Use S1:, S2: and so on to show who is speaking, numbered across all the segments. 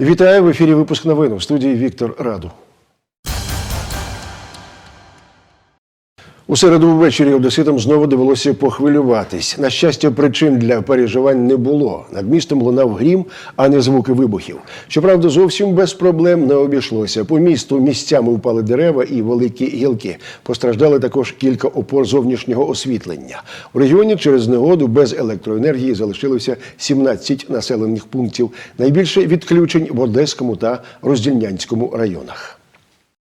S1: Вітаю в ефірі. Випуск новин у студії Віктор Раду. У середу ввечері одеситам знову довелося похвилюватись. На щастя, причин для переживань не було. Над містом лунав грім, а не звуки вибухів. Щоправда, зовсім без проблем не обійшлося. По місту місцями впали дерева і великі гілки. Постраждали також кілька опор зовнішнього освітлення. У регіоні через негоду без електроенергії залишилося 17 населених пунктів. Найбільше відключень в Одеському та Роздільнянському районах.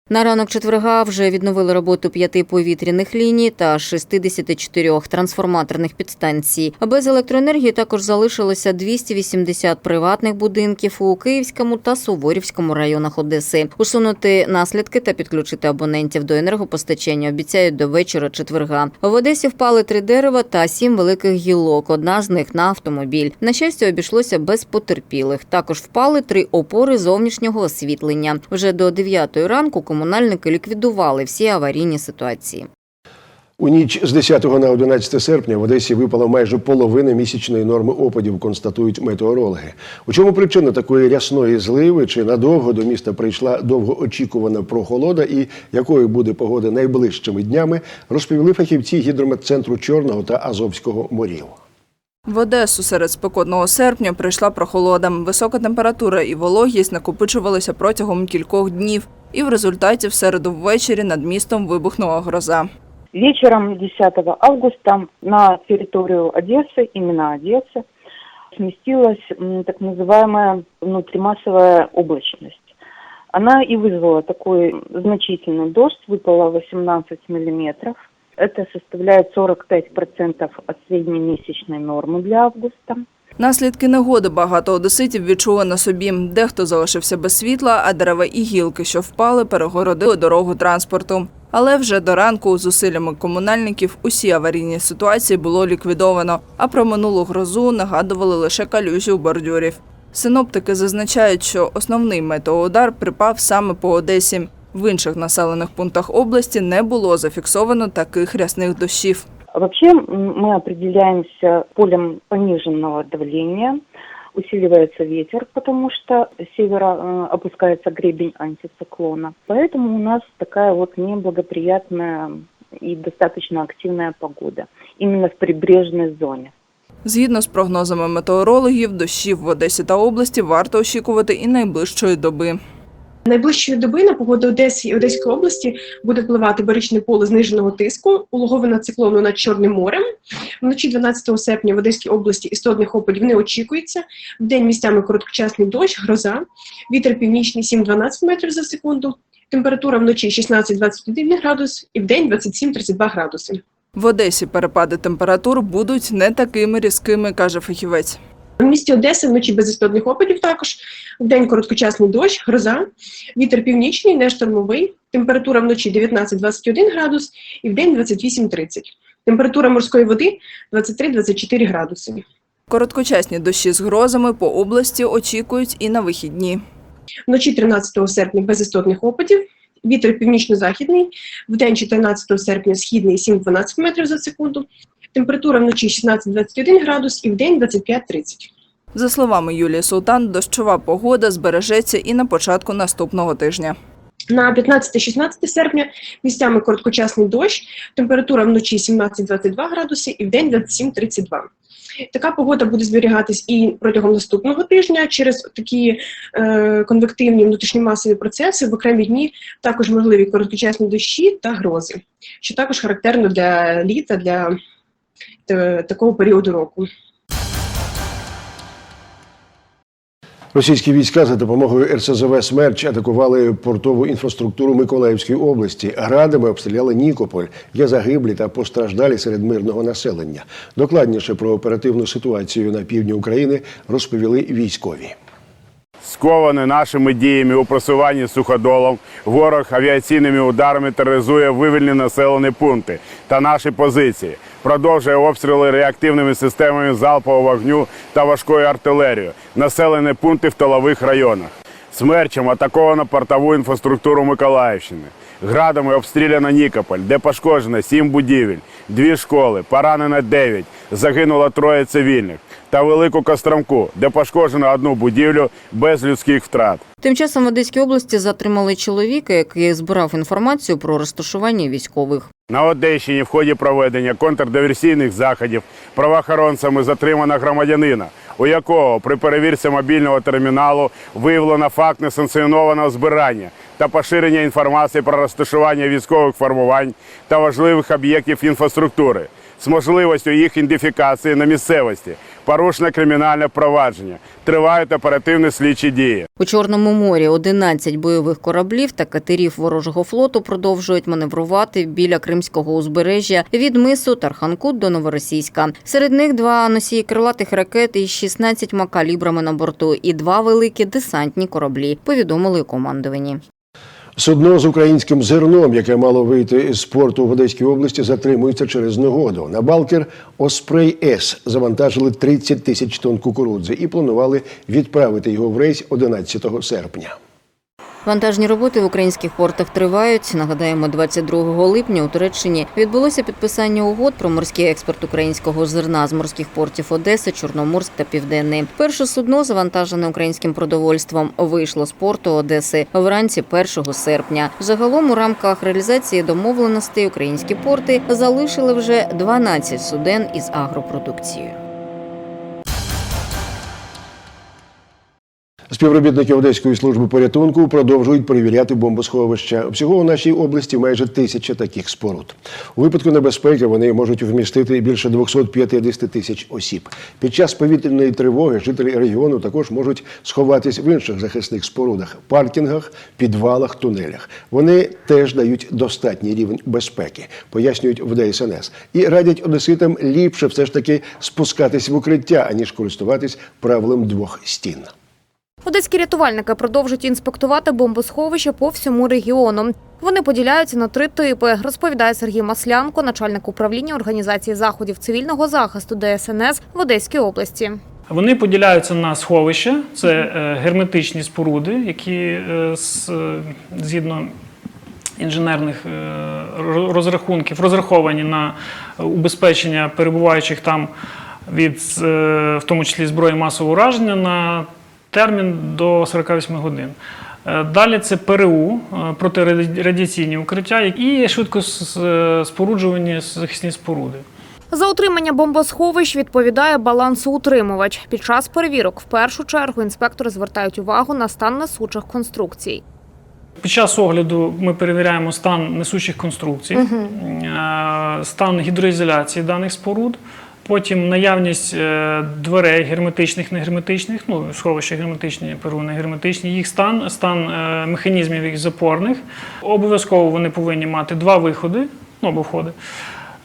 S2: На ранок четверга вже відновили роботу п'яти повітряних ліній та 64 трансформаторних підстанцій. Без електроенергії також залишилося 280 приватних будинків у Київському та Суворівському районах Одеси. Усунути наслідки та підключити абонентів до енергопостачання обіцяють до вечора четверга. В Одесі впали три дерева та сім великих гілок. Одна з них на автомобіль. На щастя, обійшлося без потерпілих. Також впали три опори зовнішнього освітлення. Вже до 9 ранку комунальники ліквідували всі аварійні ситуації.
S1: У ніч з 10 на 11 серпня в Одесі випала майже половина місячної норми опадів, констатують метеорологи. У чому причина такої рясної зливи? Чи надовго до міста прийшла довгоочікувана прохолода і якою буде погода найближчими днями, розповіли фахівці гідрометцентру Чорного та Азовського морів.
S3: В Одесу серед спекотного серпня прийшла прохолода. Висока температура і вологість накопичувалися протягом кількох днів І в результаті в середу ввечері над містом вибухнула гроза.
S4: Вечером 10 августа на территорию Одессы, именно Одессы, сместилась м, так называемая внутримассовая облачность. Она и вызвала такой значительный дождь, выпало 18 миллиметров. Это составляет 45% от среднемесячной нормы для августа.
S3: Наслідки негоди багато одеситів відчули на собі. Дехто залишився без світла, а дерева і гілки, що впали, перегородили дорогу транспорту. Але вже до ранку зусиллями комунальників усі аварійні ситуації було ліквідовано, а про минулу грозу нагадували лише калюжі у бордюрів. Синоптики зазначають, що основний метеоудар припав саме по Одесі. В інших населених пунктах області не було зафіксовано таких рясних дощів.
S4: Вообще м, мы определяемся полем пониженного давления. Усиливается ветер, потому что с севера э, опускается гребень антициклона. Поэтому у нас такая вот неблагоприятная и достаточно активная погода. Именно в прибрежной зоне.
S3: Згідно з прогнозами метеорологів, дощів в Одесі та області варто очікувати і найближчої доби.
S5: Найближчої доби на погоду Одеси і Одеської області буде впливати баричне поле зниженого тиску, улоговина циклону над Чорним морем. Вночі 12 серпня в Одеській області істотних опадів не очікується. Вдень місцями короткочасний дощ, гроза, вітер північний 7-12 метрів за секунду. Температура вночі 16-21 градус і вдень 27-32 градуси.
S3: В Одесі перепади температур будуть не такими різкими, каже фахівець.
S5: В місті Одеси вночі без істотних опадів також. Вдень короткочасний дощ, гроза, вітер північний, не штормовий. Температура вночі 19-21 градус і вдень 28-30. Температура морської води 23-24 градуси.
S3: Короткочасні дощі з грозами по області очікують і на вихідні.
S5: Вночі 13 серпня без істотних опадів. Вітер північно-західний, вдень 14 серпня східний 7-12 метрів за секунду. Температура вночі 16-21 градус і вдень 25-30.
S3: За словами Юлії Султан, дощова погода збережеться і на початку наступного тижня.
S5: На 15-16 серпня місцями короткочасний дощ, температура вночі 17-22 градуси і вдень 27-32. Така погода буде зберігатись і протягом наступного тижня через такі е, конвективні внутрішньомасові процеси в окремі дні також можливі короткочасні дощі та грози, що також характерно для літа, для такого періоду року.
S1: Російські війська за допомогою РСЗВ «Смерч» атакували портову інфраструктуру Миколаївської області. Градами обстріляли Нікополь. Є загиблі та постраждалі серед мирного населення. Докладніше про оперативну ситуацію на півдні України розповіли військові.
S6: Скований нашими діями у просуванні суходолом, ворог авіаційними ударами тероризує вивільні населені пункти та наші позиції, продовжує обстріли реактивними системами залпового вогню та важкою артилерією, населені пункти в тилових районах. Смерчем атаковано портову інфраструктуру Миколаївщини. Градами обстріляно Нікополь, де пошкоджено сім будівель, дві школи, поранено 9, загинуло троє цивільних. та Велику Костромку, де пошкоджено одну будівлю без людських втрат.
S2: Тим часом в Одеській області затримали чоловіка, який збирав інформацію про розташування військових.
S6: На Одещині в ході проведення контрдиверсійних заходів правоохоронцями затримано громадянина, у якого при перевірці мобільного терміналу виявлено факт несанкціонованого збирання та поширення інформації про розташування військових формувань та важливих об'єктів інфраструктури з можливістю їх ідентифікації на місцевості. Порушено кримінальне провадження. Тривають оперативні слідчі дії.
S2: У Чорному морі 11 бойових кораблів та катерів ворожого флоту продовжують маневрувати біля Кримського узбережжя від мису Тарханкут до Новоросійська. Серед них два носії крилатих ракет із 16 калібрами на борту і два великі десантні кораблі. Повідомили у.
S1: Судно з українським зерном, яке мало вийти з порту в Одеській області, затримується через негоду. На балкер Оспрей С завантажили 30 тисяч тонн кукурудзи і планували відправити його в рейс 11 серпня.
S2: Вантажні роботи в українських портах тривають. Нагадаємо, 22 липня у Туреччині відбулося підписання угод про морський експорт українського зерна з морських портів Одеси, Чорноморськ та Південний. Перше судно, завантажене українським продовольством, вийшло з порту Одеси вранці 1 серпня. Загалом у рамках реалізації домовленостей українські порти залишили вже 12 суден із агропродукцією.
S1: Співробітники Одеської служби порятунку продовжують перевіряти бомбосховища. Всього у нашій області майже тисяча таких споруд. У випадку небезпеки вони можуть вмістити більше 250 тисяч осіб. Під час повітряної тривоги жителі регіону також можуть сховатись в інших захисних спорудах, паркінгах, підвалах, тунелях. Вони теж дають достатній рівень безпеки, пояснюють в ДСНС, і радять одеситам ліпше все ж таки спускатись в укриття, аніж користуватись правилом двох стін.
S7: Одеські рятувальники продовжують інспектувати бомбосховища по всьому регіону. Вони поділяються на три типи, розповідає Сергій Маслянко, начальник управління організації заходів цивільного захисту ДСНС в Одеській області.
S8: Вони поділяються на сховища, це е, герметичні споруди, які е, е, згідно інженерних розрахунків розраховані на убезпечення перебуваючих там від, в тому числі зброї масового ураження на термін до 48 годин. Е, Далі це ПРУ, е, протирадіаційні укриття і швидко споруджувані захисні споруди.
S7: За утримання бомбосховищ відповідає балансоутримувач. Під час перевірок в першу чергу інспектори звертають увагу на стан несучих конструкцій.
S8: Під час огляду ми перевіряємо стан несучих конструкцій, е, стан гідроізоляції даних споруд, потім наявність е, дверей герметичних, негерметичних, ну, сховища герметичні, перу негерметичні, їх стан, стан е, механізмів їх запорних. Обов'язково вони повинні мати два виходи, ну, або входи.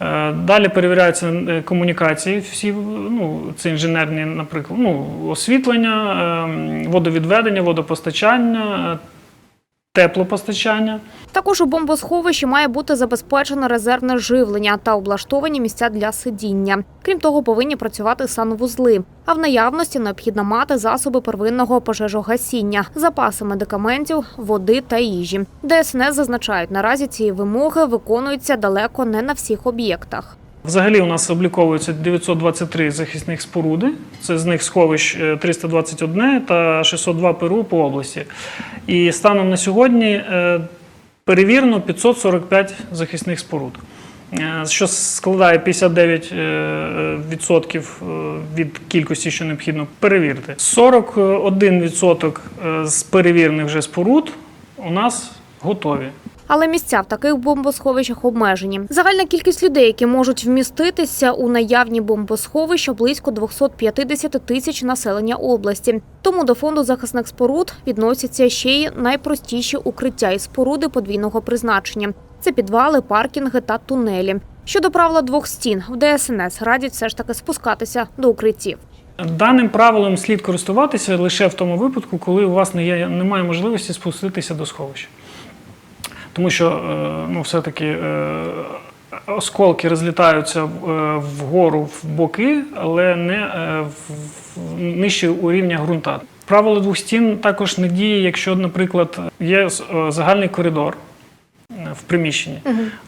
S8: Е, Далі перевіряються комунікації, всі ну, це інженерні, наприклад, ну, освітлення, е, водовідведення, водопостачання, теплопостачання.
S7: Також у бомбосховищі має бути забезпечено резервне живлення та облаштовані місця для сидіння. Крім того, повинні працювати санвузли. А в наявності необхідно мати засоби первинного пожежогасіння, запаси медикаментів, води та їжі. ДСНС зазначають, наразі ці вимоги виконуються далеко не на всіх об'єктах.
S8: Взагалі у нас обліковується 923 захисних споруди. Це з них сховищ е, 321 та 602 ПРУ по області. І станом на сьогодні е, перевірено 545 захисних споруд. е, Що складає 59% е, від кількості, що необхідно перевірити. 41% е, з перевірених вже споруд у нас готові.
S7: Але місця в таких бомбосховищах обмежені. Загальна кількість людей, які можуть вміститися у наявні бомбосховища, близько 250 тисяч населення області. Тому до фонду захисних споруд відносяться ще й найпростіші укриття і споруди подвійного призначення. Це підвали, паркінги та тунелі. Щодо правила двох стін, в ДСНС радять все ж таки спускатися до укриттів.
S8: Даним правилом слід користуватися лише в тому випадку, коли у вас не є, немає можливості спуститися до сховища. Тому що е, ну, все-таки е, осколки розлітаються е, вгору в боки, але не нижче у рівня ґрунта. Правило двох стін також не діє, якщо, наприклад, є загальний коридор в приміщенні.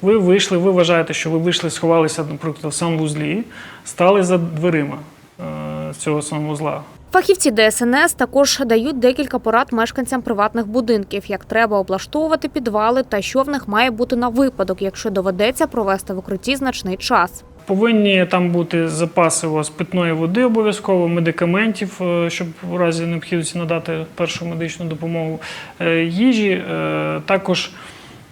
S8: Ви вийшли, ви вважаєте, що ви вийшли, сховалися, наприклад, в санвузлі, стали за дверима. Е, цього санвузла.
S7: Фахівці ДСНС також дають декілька порад мешканцям приватних будинків, як треба облаштовувати підвали та що в них має бути на випадок, якщо доведеться провести в укритті значний час.
S8: Повинні там бути запаси у вас питної води обов'язково, медикаментів, е, щоб у разі необхідності надати першу медичну допомогу, е, їжі. е, Також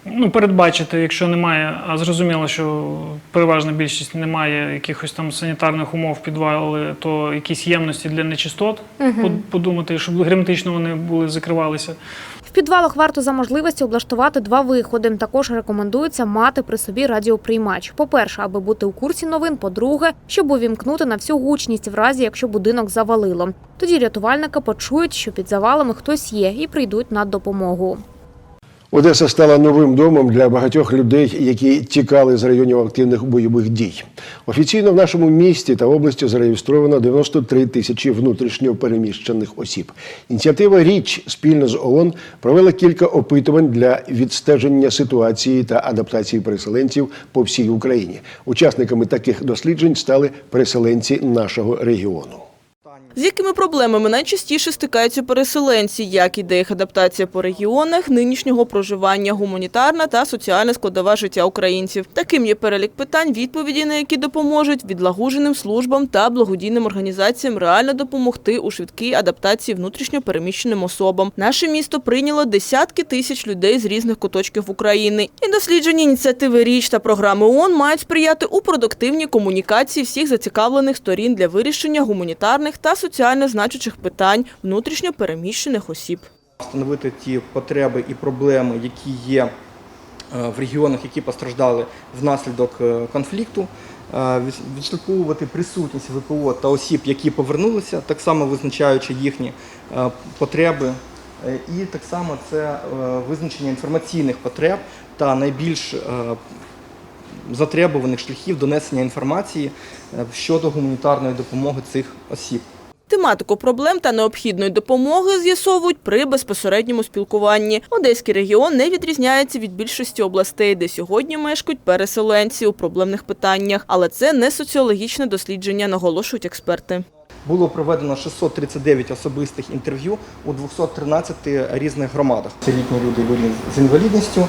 S8: ну, передбачити, якщо немає, а зрозуміло, що переважна більшість немає якихось там санітарних умов підвали, то якісь ємності для нечистот Под- подумати, щоб герметично вони були закривалися.
S7: В підвалах варто за можливості облаштувати два виходи. Також рекомендується мати при собі радіоприймач. По-перше, аби бути у курсі новин. По-друге, щоб увімкнути на всю гучність в разі, якщо будинок завалило. Тоді рятувальники почують, що під завалами хтось є, і прийдуть на допомогу.
S1: Одеса стала новим домом для багатьох людей, які тікали з районів активних бойових дій. Офіційно в нашому місті та області зареєстровано 93 тисячі внутрішньо переміщених осіб. Ініціатива Річ спільно з ООН провела кілька опитувань для відстеження ситуації та адаптації переселенців по всій Україні. Учасниками таких досліджень стали переселенці нашого регіону.
S9: З якими проблемами найчастіше стикаються переселенці, як іде їх адаптація по регіонах, нинішнього проживання, гуманітарна та соціальна складова життя українців. Таким є перелік питань, відповіді на які допоможуть відлагуженим службам та благодійним організаціям реально допомогти у швидкій адаптації внутрішньо переміщеним особам. Наше місто прийняло десятки тисяч людей з різних куточків України. І досліджені ініціативи річ та програми ООН мають сприяти у продуктивній комунікації всіх зацікавлених сторін для вирішення гуманітарних та соціально значучих питань внутрішньо переміщених осіб.
S10: встановити ті потреби і проблеми, які є е, в регіонах, які постраждали внаслідок е, конфлікту, е, від- відшліфовувати присутність ВПО та осіб, які повернулися, так само визначаючи їхні потреби. І так само це визначення інформаційних потреб та найбільш затребуваних шляхів донесення інформації щодо гуманітарної допомоги цих осіб.
S9: Тематику проблем та необхідної допомоги з'ясовують при безпосередньому спілкуванні. Одеський регіон не відрізняється від більшості областей, де сьогодні мешкають переселенці у проблемних питаннях. Але це не соціологічне дослідження, наголошують експерти.
S10: Було проведено 639 особистих інтерв'ю у 213 різних громадах. Це літні люди, з інвалідністю.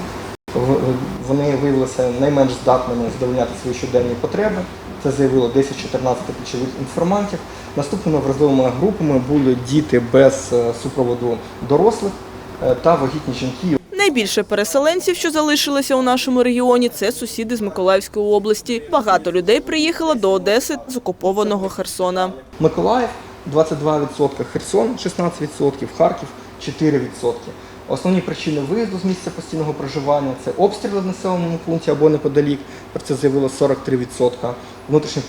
S10: Вони виявилися найменш здатними задовольняти свої щоденні потреби. Це заявило 10-14 ключових інформантів. Наступними вразливими групами були діти без е, супроводу дорослих е, та вагітні жінки.
S9: Найбільше переселенців, що залишилися у нашому регіоні, це сусіди з Миколаївської області. Багато людей приїхало до Одеси з окупованого Херсона.
S10: Миколаїв 22%, Херсон 16%, Харків 4%. Основні причини виїзду з місця постійного проживання це обстріли в населеному пункті або неподалік. Про це заявило 43% внутрішньо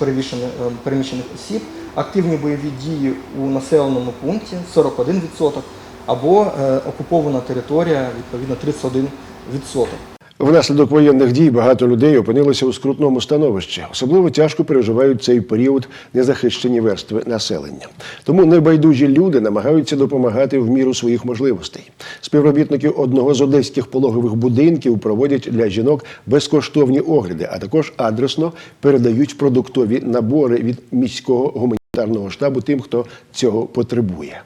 S10: переміщених, е, осіб. Активні бойові дії у населеному пункті 41% або е, окупована територія відповідно 31%.
S1: Внаслідок воєнних дій багато людей опинилося у скрутному становищі. Особливо тяжко переживають цей період незахищені верстви населення. Тому небайдужі люди намагаються допомагати в міру своїх можливостей. Співробітники одного з одеських пологових будинків проводять для жінок безкоштовні огляди, а також адресно передають продуктові набори від міського гуманітарного штабу тим, хто цього потребує.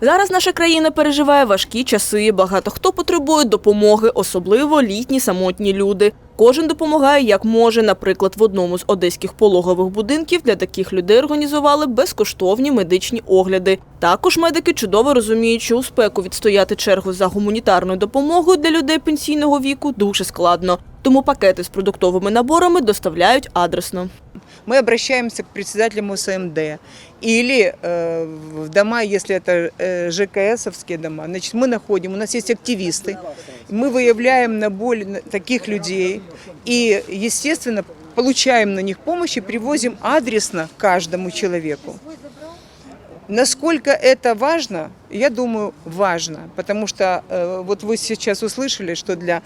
S9: Зараз наша країна переживає важкі часи. Багато хто потребує допомоги, особливо літні самотні люди. Кожен допомагає як може. Наприклад, в одному з одеських пологових будинків для таких людей організували безкоштовні медичні огляди. Також медики чудово розуміють, що у спеку відстояти чергу за гуманітарною допомогою для людей пенсійного віку дуже складно. Тому пакети з продуктовими наборами доставляють адресно.
S11: Мы обращаемся к председателям УСМД или э, в дома, если это э, ЖКСовские дома, значит, мы находим, у нас есть активисты, мы выявляем на боль таких людей и, естественно, получаем на них помощь и привозим адресно каждому человеку. Насколько это важно, я думаю, важно, потому что э, вот вы сейчас услышали, что для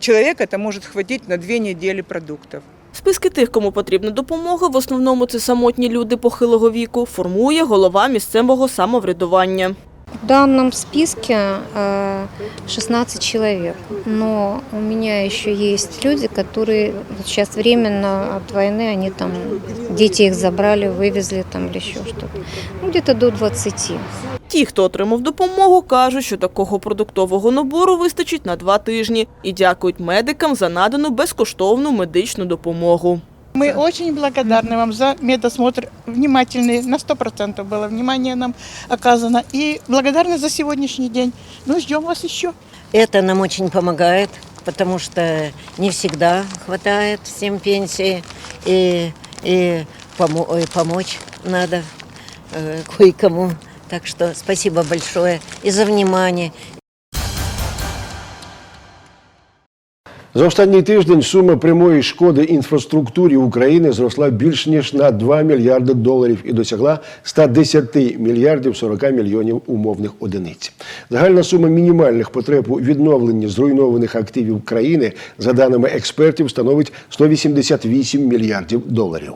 S11: человека это может хватить на две недели продуктов.
S9: Списки тих, кому потрібна допомога, в основному це самотні люди похилого віку, формує голова місцевого самоврядування.
S12: В данном списке э, 16 человек, но у меня еще есть люди, которые вот сейчас временно от войны, они там, дети их забрали, вывезли там или еще что-то. Ну, где-то до 20.
S9: Ті, хто отримав допомогу, кажуть, що такого продуктового набору вистачить на два тижні і дякують медикам за надану безкоштовну медичну допомогу.
S13: Мы очень благодарны вам за медосмотр внимательный, на 100% было внимание нам оказано. И благодарны за сегодняшний день. Ну, ждем вас еще.
S14: Это нам очень помогает, потому что не всегда хватает всем пенсии, и, и помо- ой, помочь надо э, кое-кому. Так что спасибо большое и за внимание,
S1: За останній тиждень сума прямої шкоди інфраструктурі України зросла більш ніж на 2 мільярди доларів і досягла 110 мільярдів 40 мільйонів умовних одиниць. Загальна сума мінімальних потреб у відновленні зруйнованих активів країни, за даними експертів, становить 188 мільярдів доларів.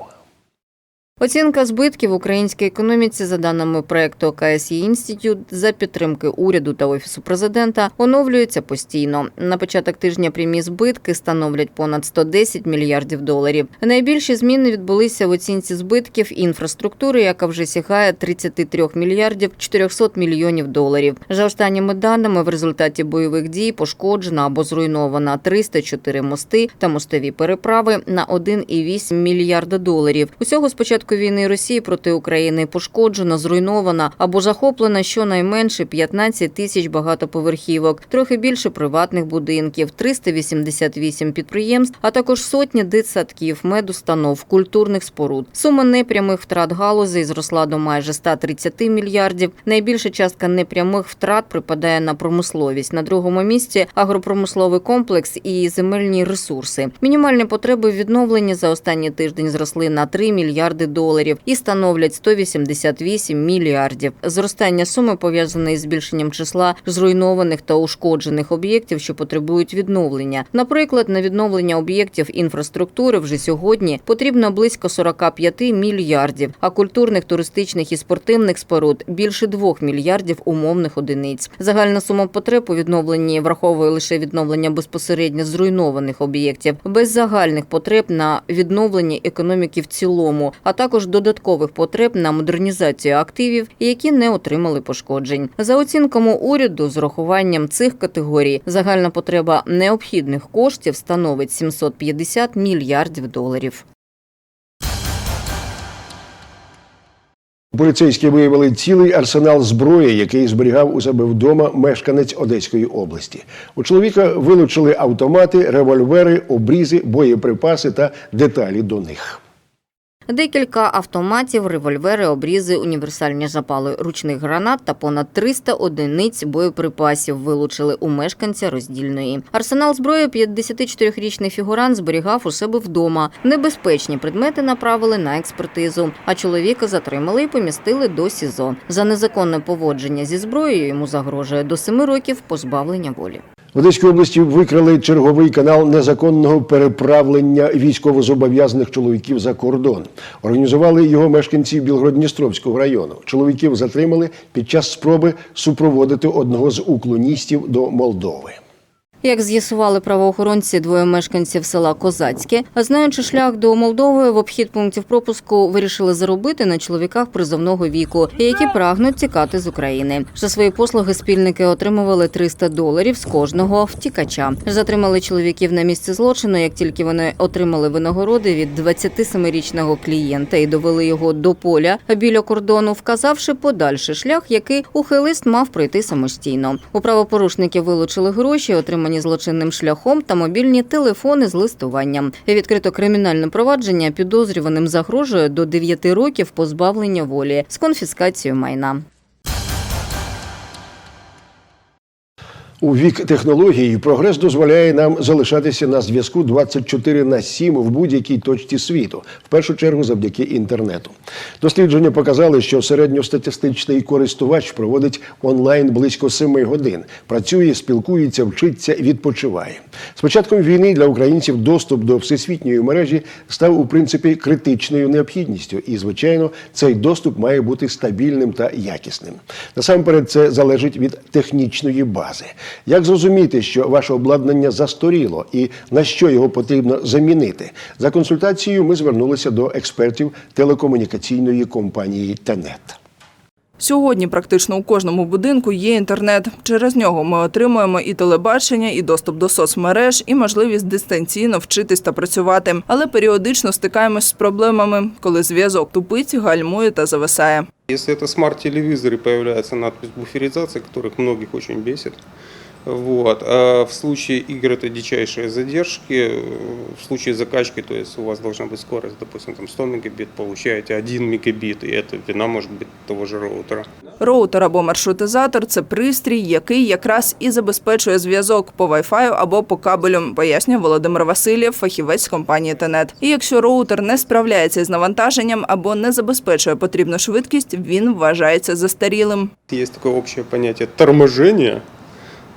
S2: Оцінка збитків в українській економіці за даними проекту КСІ Інститют за підтримки уряду та офісу президента оновлюється постійно. На початок тижня прямі збитки становлять понад 110 мільярдів доларів. Найбільші зміни відбулися в оцінці збитків інфраструктури, яка вже сягає 33 мільярдів 400 мільйонів доларів. За останніми даними, в результаті бойових дій пошкоджена або зруйнована 304 мости та мостові переправи на 1,8 мільярда доларів. Усього з початку війни Росії проти України пошкоджено, зруйнована або захоплена щонайменше 15 тисяч багатоповерхівок, трохи більше приватних будинків, 388 підприємств, а також сотні дитсадків, медустанов, культурних споруд. Сума непрямих втрат галузей зросла до майже 130 мільярдів. Найбільша частка непрямих втрат припадає на промисловість. На другому місці агропромисловий комплекс і земельні ресурси. Мінімальні потреби відновлення за останній тиждень зросли на 3 мільярди доларів і становлять 188 мільярдів. Зростання суми пов'язане із збільшенням числа зруйнованих та ушкоджених об'єктів, що потребують відновлення. Наприклад, на відновлення об'єктів інфраструктури вже сьогодні потрібно близько 45 мільярдів, а культурних, туристичних і спортивних споруд більше 2 мільярдів умовних одиниць. Загальна сума потреб у відновленні враховує лише відновлення безпосередньо зруйнованих об'єктів, без загальних потреб на відновлення економіки в цілому, а також додаткових потреб на модернізацію активів, які не отримали пошкоджень. За оцінками уряду, з урахуванням цих категорій, загальна потреба необхідних коштів становить 750 мільярдів доларів.
S1: Поліцейські виявили цілий арсенал зброї, який зберігав у себе вдома мешканець Одеської області. У чоловіка вилучили автомати, револьвери, обрізи, боєприпаси та деталі до них.
S2: Декілька автоматів, револьвери, обрізи, універсальні запали ручних гранат та понад 300 одиниць боєприпасів вилучили у мешканця роздільної. Арсенал зброї 54-річний фігурант зберігав у себе вдома. Небезпечні предмети направили на експертизу, а чоловіка затримали і помістили до СІЗО. За незаконне поводження зі зброєю йому загрожує до 7 років позбавлення волі.
S1: В Одеській області викрали черговий канал незаконного переправлення військовозобов'язаних чоловіків за кордон. Організували його мешканці Білгород-Дністровського району. Чоловіків затримали під час спроби супроводити одного з уклоністів до Молдови.
S2: Як з'ясували правоохоронці, двоє мешканців села Козацьке, знаючи шлях до Молдови, в обхід пунктів пропуску вирішили заробити на чоловіках призовного віку, які прагнуть тікати з України. За свої послуги спільники отримували 300 доларів з кожного втікача. Затримали чоловіків на місці злочину, як тільки вони отримали винагороди від 27-річного клієнта і довели його до поля біля кордону, вказавши подальший шлях, який ухилист мав пройти самостійно. У правопорушників вилучили гроші, отримані злочинним шляхом та мобільні телефони з листуванням. Відкрито кримінальне провадження підозрюваним загрожує до 9 років позбавлення волі з конфіскацією майна.
S1: У вік технологій прогрес дозволяє нам залишатися на зв'язку 24 на 7 в будь-якій точці світу, в першу чергу завдяки інтернету. Дослідження показали, що середньостатистичний користувач проводить онлайн близько 7 годин, працює, спілкується, вчиться, відпочиває. З початком війни для українців доступ до всесвітньої мережі став у принципі критичною необхідністю, і звичайно, цей доступ має бути стабільним та якісним. Насамперед, це залежить від технічної бази. Як зрозуміти, що ваше обладнання засторіло і на що його потрібно замінити? За консультацією ми звернулися до експертів телекомунікаційної компанії Тенет.
S3: Сьогодні практично у кожному будинку є інтернет. Через нього ми отримуємо і телебачення, і доступ до соцмереж, і можливість дистанційно вчитись та працювати. Але періодично стикаємось з проблемами, коли зв'язок тупить, гальмує та зависає.
S15: Если это смарт-телевизоры, появляется надпись буферизация, которых многих очень бесит. Вот. А в случае игр это дичайшие задержки. В случае закачки, то есть у вас должна быть скорость, допустим, там 100 мегабит, получаете 1 мегабит, и это вина может быть того же роутера.
S3: Роутер або маршрутизатор це пристрій, який якраз і забезпечує зв'язок по Wi-Fi або по кабелю, пояснює Володимир Васильєв, фахівець компанії Тенет. І якщо роутер не справляється з навантаженням або не забезпечує потрібну швидкість, він вважається застарілим.
S15: Есть такое общее понятие торможения.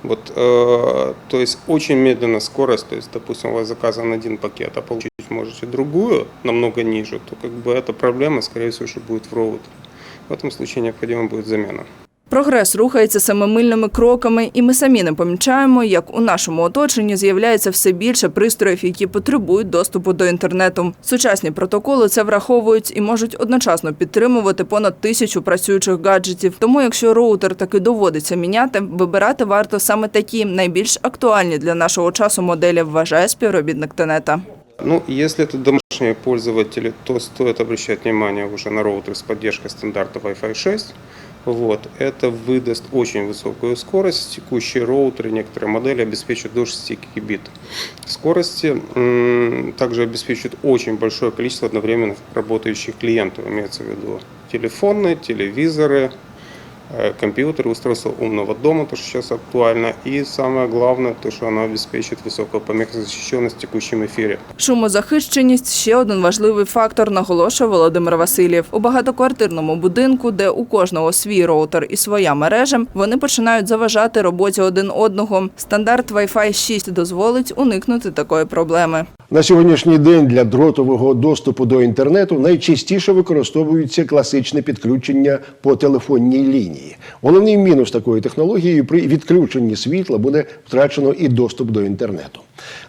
S15: Вот, э, то есть очень медленная скорость, то есть, допустим, у вас заказан один пакет, а получить можете другую, намного ниже, то как бы эта проблема, скорее всего, что будет в роутере. В этом случае необходима будет замена.
S3: Прогрес рухається семимильними кроками, і ми самі не помічаємо, як у нашому оточенні з'являється все більше пристроїв, які потребують доступу до інтернету. Сучасні протоколи це враховують і можуть одночасно підтримувати понад тисячу працюючих гаджетів. Тому, якщо роутер таки доводиться міняти, вибирати варто саме такі найбільш актуальні для нашого часу моделі, вважає співробітник Тенета.
S15: Ну, если это домашние пользователи, то стоит обращать внимание уже на роутер с поддержкой стандарта Wi-Fi 6. Вот. Это выдаст очень высокую скорость. Текущие роутеры, некоторые модели обеспечивают до 6 гигабит скорости. Также обеспечивают очень большое количество одновременно работающих клиентов. Имеется в виду телефоны, телевизоры, компьютеры, устройства умного дома, то, что сейчас актуально. И самое главное, то, что она обеспечивает высокую помехозащищенность в текущем эфире.
S3: Шумозахищеність ще один важливий фактор, наголошує Володимир Васильєв. У багатоквартирному будинку, де у кожного свій роутер і своя мережа, вони починають заважати роботі один одного. Стандарт Wi-Fi 6 дозволить уникнути такої проблеми.
S1: На сьогоднішній день для дротового доступу до інтернету найчастіше використовується класичне підключення по телефонній лінії. Головний мінус такої технології при відключенні світла буде втрачено і доступ до інтернету.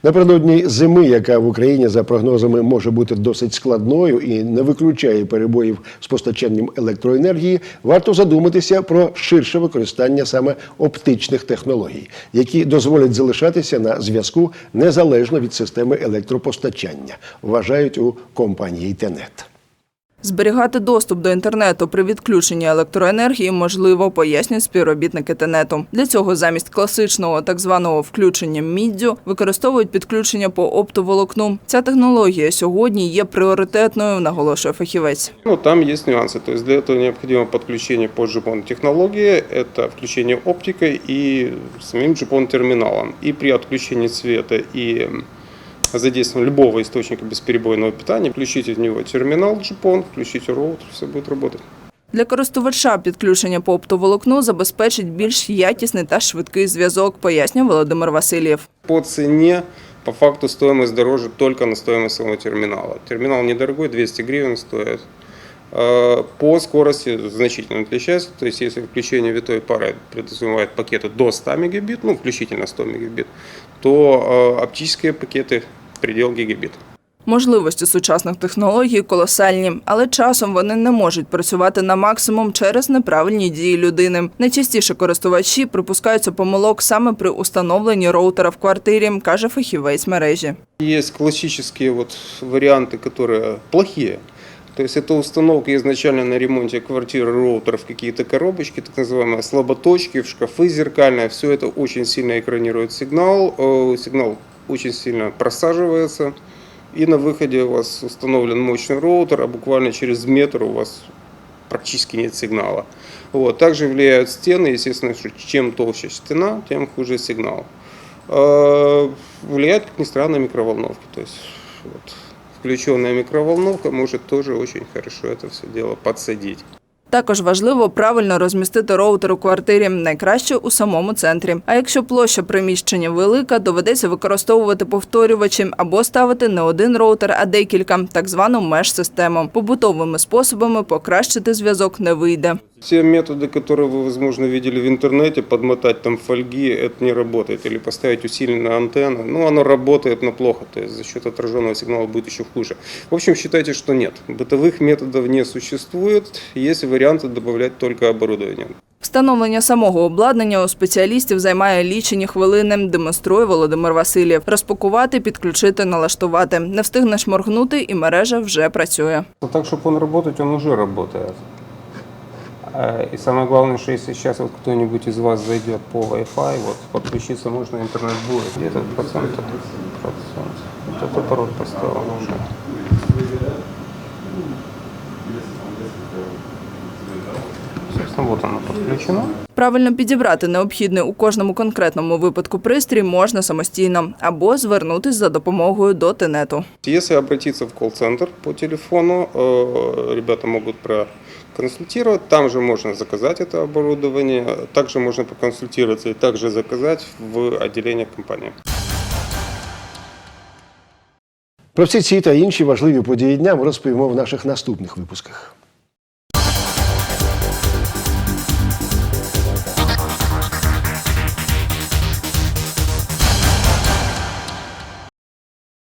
S1: Напередодні зими, яка в Україні за прогнозами може бути досить складною і не виключає перебоїв з постачанням електроенергії, варто задуматися про ширше використання саме оптичних технологій, які дозволять залишатися на зв'язку незалежно від системи електропостачання, вважають у компанії Тенет.
S3: Зберігати доступ до інтернету при відключенні електроенергії можливо, пояснюють співробітники Тенету. Для цього замість класичного так званого включення міддю використовують підключення по оптоволокну. Ця технологія сьогодні є пріоритетною, наголошує фахівець.
S15: Ну, там есть нюансы. То есть для этого необходимо подключение по GPON технологии, это включение оптикой и самим GPON терминалом. И при отключении света и задействовании любого источника бесперебойного питания, включите в него терминал GPON, включите роутер, все будет работать.
S3: Для користувача підключення по оптоволокну забезпечить більш якісний та швидкий зв'язок, пояснює Володимир Васильєв.
S15: По цене, по факту, стоимость дороже только на стоимость самого терминала. Терминал недорогой, 200 гривен стоит. Э, По скорости значительно отличается. То есть, если включение витой пары предусматривает пакеты до 100 мегабит, ну, включительно 100 мегабит, то э, оптические пакеты предел гигабит.
S3: Можливості сучасних технологій колосальні, але часом вони не можуть працювати на максимум через неправильні дії людини. Найчастіше користувачі припускаються помилок саме при установленні роутера в квартирі, каже фахівець мережі.
S15: Есть классические вот варианты, которые плохие. То есть это установка изначально на ремонте квартиры роутеров в какие-то коробочки, так называемые слаботочки, в шкафы зеркальные. Все это очень сильно экранирует сигнал. Э, Сигнал очень сильно просаживается. И на выходе у вас установлен мощный роутер, а буквально через метр у вас практически нет сигнала. Вот. Также влияют стены, естественно, что чем толще стена, тем хуже сигнал. Э, Влияет, как ни странно, микроволновки. То есть вот, включенная микроволновка может тоже очень хорошо это все дело подсадить.
S3: Також важливо правильно розмістити роутер у квартирі, найкраще у самому центрі. А якщо площа приміщення велика, доведеться використовувати повторювачі або ставити не один роутер, а декілька, так звану меж систему. Побутовими способами покращити зв'язок не вийде.
S15: Те методы, которые вы, возможно, видели в интернете, подмотать там фольги, это не работает. Или поставить усиленную антенну. Ну, оно работает, но плохо. То есть за счет отраженного сигнала будет еще хуже. В общем, считайте, что нет. Бытовых методов не существует. Есть варианты добавлять только оборудование.
S3: Встановлення самого обладнання у спеціалістів займає лічені хвилини, демонструє Володимир Васильєв. Розпакувати, підключити, налаштувати. Не встигнеш моргнути, і мережа вже працює.
S15: Так, чтобы он работать, он уже работает. Э, И самое главное, что если сейчас вот кто-нибудь из вас зайдет по Wi-Fi, вот подключиться можно, интернет будет. Где-то процент, процент. Вот это пароль поставил уже. Собственно, вот оно подключено.
S3: Правильно підібрати необхідний у кожному конкретному випадку пристрій можна самостійно або звернутись за допомогою до тенету.
S15: Если обратиться в колл-центр по телефону, э, ребята могут проконсультировать. Там же можно заказать это оборудование. Также можно проконсультироваться и также заказать в отделениях компании.
S1: Про всі ці та інші важливі події дня ми розповімо в наших наступних випусках.